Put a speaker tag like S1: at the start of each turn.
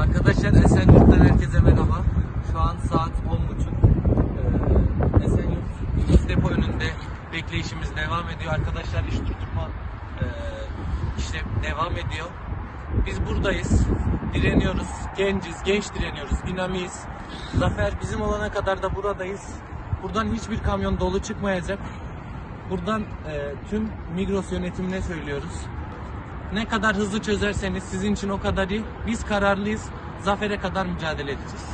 S1: Arkadaşlar Esenyurt'tan herkese merhaba. Şu an saat 10.30. Ee, Esenyurt İkiz depo önünde bekleyişimiz devam ediyor. Arkadaşlar iş tutma e, işte devam ediyor. Biz buradayız. Direniyoruz. Genciz, genç direniyoruz. Dinamiyiz. Zafer bizim olana kadar da buradayız. Buradan hiçbir kamyon dolu çıkmayacak. Buradan e, tüm Migros yönetimine söylüyoruz. Ne kadar hızlı çözerseniz sizin için o kadar iyi. Biz kararlıyız. Zafere kadar mücadele edeceğiz.